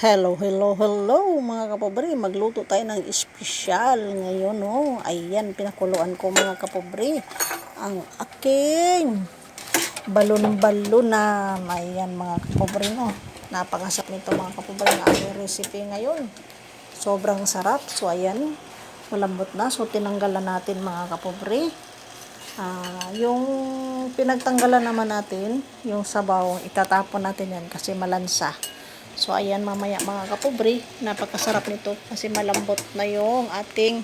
Hello, hello, hello mga kapobre. Magluto tayo ng espesyal ngayon. Oh. Ayan, pinakuluan ko mga kapobre. Ang aking balon-balon na. Ayan mga kapobre. No. Napangasap nito mga kapobre na aking recipe ngayon. Sobrang sarap. So ayan, malambot na. So tinanggalan natin mga kapobre. Ah, yung pinagtanggalan naman natin, yung sabaw, itatapon natin yan kasi malansa. So, ayan mamaya mga kapobre, napakasarap nito kasi malambot na yung ating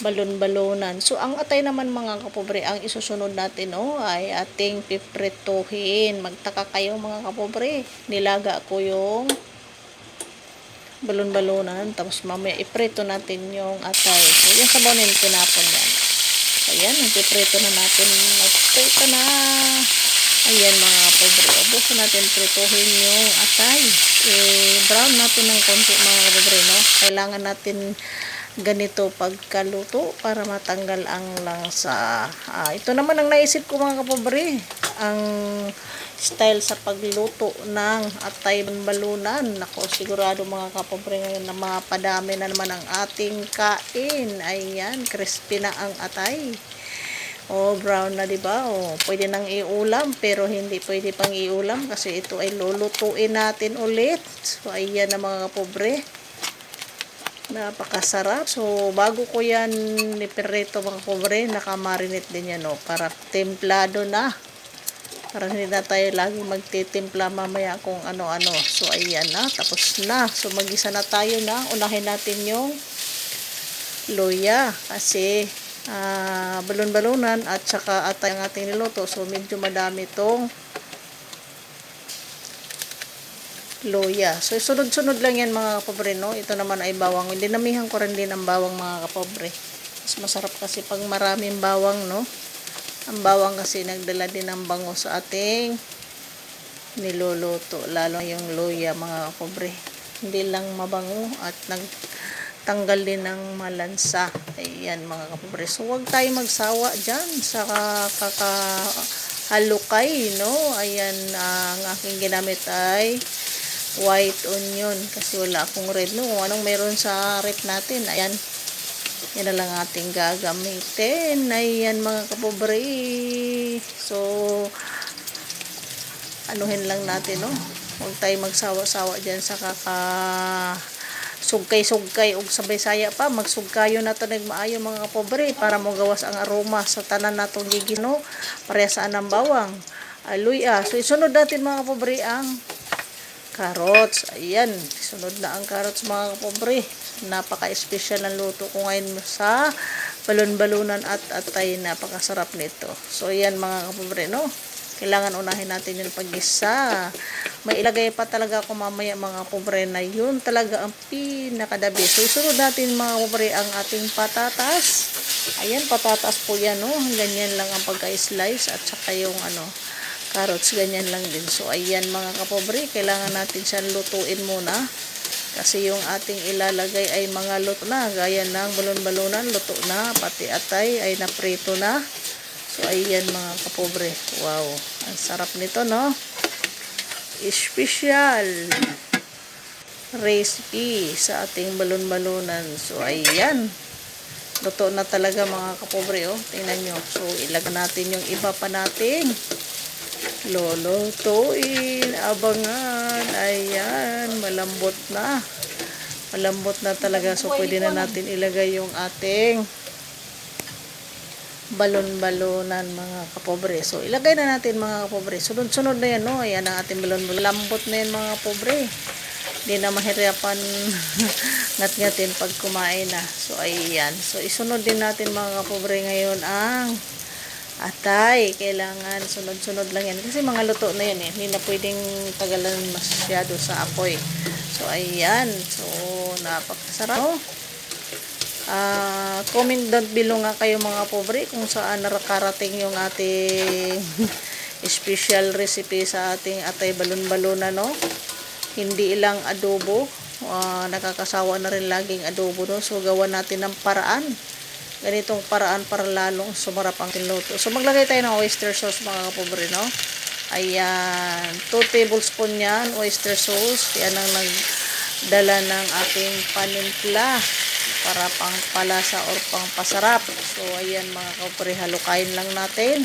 balon-balonan. So, ang atay naman mga kapobre, ang isusunod natin oh, ay ating piprituhin. Magtaka kayo mga kapobre, nilaga ko yung balon-balonan, tapos mamaya iprito natin yung atay. So, yung sabaw na yun, tinapon yan. So, ayan, ipiprito na natin. Magprito na. Ayan mga pobre. Ubusin natin prituhin yung atay. Eh, brown natin ng konti mga pobre, no? Kailangan natin ganito pagkaluto para matanggal ang langsa. Ah, ito naman ang naisip ko mga kapobre. Ang style sa pagluto ng atay balunan. Nako, sigurado mga kapobre ngayon na mga padami na naman ang ating kain. Ayan, crispy na ang atay. Oh, brown na 'di ba? Oh, pwede nang iulam pero hindi pwede pang iulam kasi ito ay lulutuin natin ulit. So ayan na mga pobre. Napakasarap. So bago ko 'yan niperito mga pobre, nakamarinate din yan oh para templado na. Para hindi na tayo lagi magtitimpla mamaya kung ano-ano. So ayan na, tapos na. So magisa na tayo na. Unahin natin yung luya kasi uh, balon-balonan at saka atay ang ating niluto. So, medyo madami itong loya. So, sunod-sunod lang yan mga kapobre, no? Ito naman ay bawang. Dinamihan ko rin din ang bawang mga kapobre. Mas masarap kasi pag maraming bawang, no? Ang bawang kasi nagdala din ng bango sa ating niluluto. Lalo yung loya mga kapobre. Hindi lang mabango at nag tanggal din ng malansa. Ayan mga kapobre. So huwag tayo magsawa dyan sa kakahalukay. No? Ayan ang aking ginamit ay white onion kasi wala akong red no anong meron sa rep natin ayan yan na lang ating gagamitin ayan mga kapobre so anuhin lang natin no huwag tayo magsawa-sawa dyan sa kaka sugkay-sugkay og sabay saya pa magsugkayo na to nagmaayo mga kapobre para mo gawas ang aroma sa tanan natong gigino pareha sa anang bawang. Aluy ah. So isunod natin mga kapobre ang carrots. Ayan sunod na ang carrots mga kapobre napaka-espesyal ng luto ko ngayon sa balon-balunan at atay. Napakasarap nito. So ayan mga kapobre no kailangan unahin natin yung pag-isa. May ilagay pa talaga ako mamaya mga pobre na yun talaga ang pinakadabi. So, isunod natin mga pobre ang ating patatas. Ayan, patatas po yan, no? Ganyan lang ang pagka-slice at saka yung ano, carrots, ganyan lang din. So, ayan mga kapobre, kailangan natin siyang lutuin muna. Kasi yung ating ilalagay ay mga luto na. Gaya ng balon-balonan, luto na. Pati atay ay naprito na. So, ayan mga kapobre. Wow. Ang sarap nito, no? Special recipe sa ating balon-balonan. So, ayan. Luto na talaga mga kapobre, oh. Tingnan nyo. So, ilag natin yung iba pa natin. Lolotoin. Abangan. Ayan. Malambot na. Malambot na talaga. So, pwede na natin ilagay yung ating balon-balonan mga kapobre. So, ilagay na natin mga kapobre. Sunod-sunod na yan, no? Ayan ang ating balon-balon. Lambot na yan mga kapobre. Hindi na mahirapan ngat-ngatin pag kumain na. So, ayan. So, isunod din natin mga kapobre ngayon ang atay. Kailangan sunod-sunod lang yan. Kasi mga luto na yan eh. Hindi na pwedeng tagalan masyado sa apoy. So, ayan. So, napakasarap. Oh uh, comment down below nga kayo mga pobre kung saan nakarating yung ating special recipe sa ating atay balon-balona no? Hindi ilang adobo. Uh, nakakasawa na rin laging adobo no? So gawa natin ng paraan. Ganitong paraan para lalong sumarap ang tinuto so maglagay tayo ng oyster sauce mga pobre no? Ayan. 2 tablespoon yan oyster sauce. Yan ang nag dala ng ating panimpla para pang palasa or pang pasarap. So, ayan mga kapre, halukayin lang natin.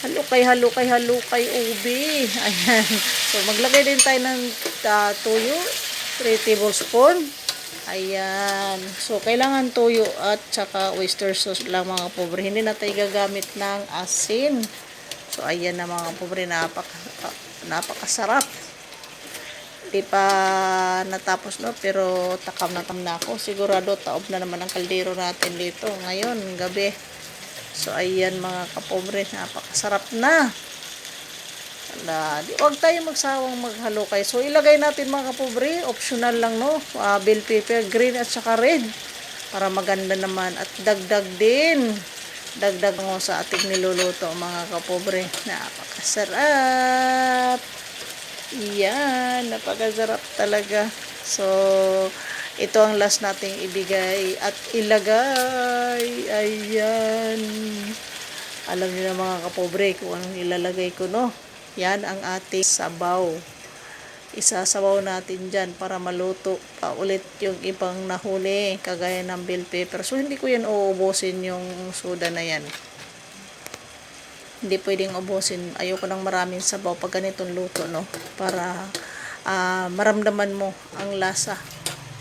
Halukay, halukay, halukay, ubi. Ayan. So, maglagay din tayo ng ah, tuyo. 3 tablespoon. Ayan. So, kailangan tuyo at saka oyster sauce lang mga pobre. Hindi na tayo gagamit ng asin. So, ayan na mga pobre. Napak napakasarap. Di pa natapos no, pero takam na tam na ako. Sigurado taob na naman ang kaldero natin dito ngayon, gabi. So, ayan mga kapobre, napakasarap na. Ala, di, wag tayo magsawang maghalukay. So, ilagay natin mga kapobre, optional lang no, uh, bell pepper, green at saka red. Para maganda naman. At dagdag din. Dagdag mo sa ating niluluto mga kapobre. Napakasarap. Yan, napakasarap talaga. So, ito ang last nating ibigay at ilagay. Ayan. Alam niyo na mga kapobre kung anong ilalagay ko, no? Yan ang ating sabaw. Isasabaw natin dyan para maluto pa ulit yung ibang nahuli, kagaya ng bell pepper. So, hindi ko yan uubusin yung soda na yan hindi pwedeng ubusin. Ayoko ng maraming sabaw pag ganitong luto, no? Para ah, maramdaman mo ang lasa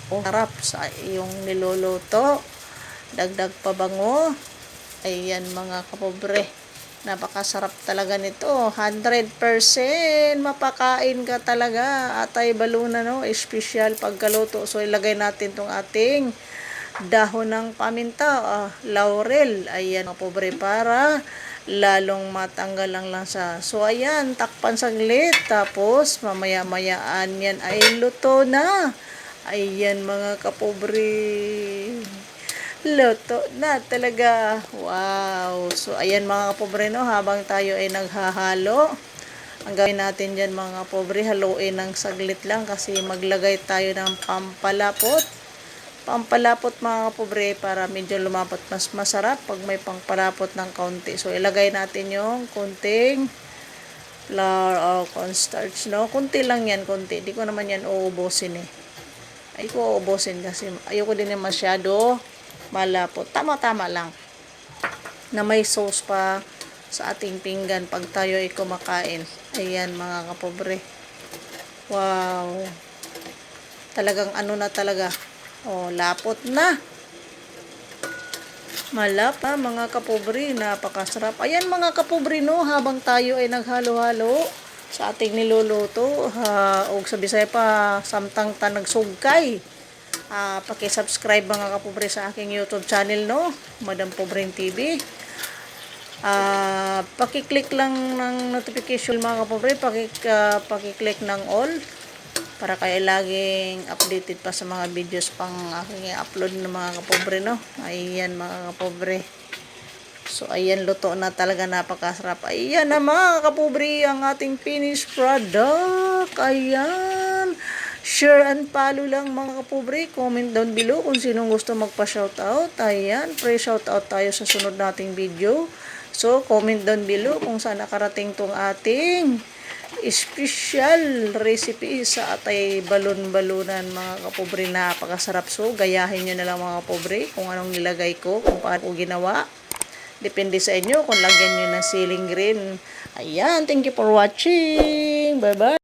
o harap sa iyong niluluto. Dagdag pabango. Ayan mga kapobre. Napakasarap talaga nito. 100% mapakain ka talaga. Atay baluna, no? Espesyal pagkaluto. So, ilagay natin tong ating dahon ng paminta, ah, laurel. Ayan mga pobre para lalong matanggal ang lasa. So, ayan, takpan saglit. Tapos, mamaya-mayaan yan ay luto na. Ayan, mga kapobre. Luto na talaga. Wow. So, ayan mga kapobre, no, habang tayo ay naghahalo. Ang gawin natin dyan mga pobre, haluin ng saglit lang kasi maglagay tayo ng pampalapot pampalapot mga pobre para medyo lumapot mas masarap pag may pangpalapot ng kaunti. So ilagay natin yung kunting flour o cornstarch, no? Kunti lang yan, kunti. Di ko naman yan uubusin eh. Ay ko uubusin kasi ayoko din yung masyado malapot. Tama-tama lang. Na may sauce pa sa ating pinggan pag tayo ay kumakain. Ayan mga kapobre. Wow. Talagang ano na talaga Oh, lapot na. Malapa mga kapobre, napakasarap. Ayan mga kapobre no, habang tayo ay naghalo-halo sa ating niluluto, ha, og sa Bisaya pa samtang ta nagsugkay. Ah, paki-subscribe mga kapobre sa aking YouTube channel no, Madam Pobreng TV. Ah, paki-click lang ng notification mga kapobre, paki uh, paki-click ng all para kayo laging updated pa sa mga videos pang aking upload ng mga kapobre no? Ayan mga kapobre. So ayan luto na talaga. Napakasarap. Ayan na mga kapobre ang ating finished product. Ayan. Share and follow lang mga kapobre. Comment down below kung sinong gusto magpa shoutout ayan pre shoutout tayo sa sunod nating video. So comment down below kung saan nakarating tong ating special recipe sa atay balon-balunan mga kapobre. Napakasarap. So gayahin nyo na lang mga kapobre kung anong nilagay ko kung paano ko ginawa. Depende sa inyo kung lagyan nyo ng ceiling green. Ayan thank you for watching. Bye bye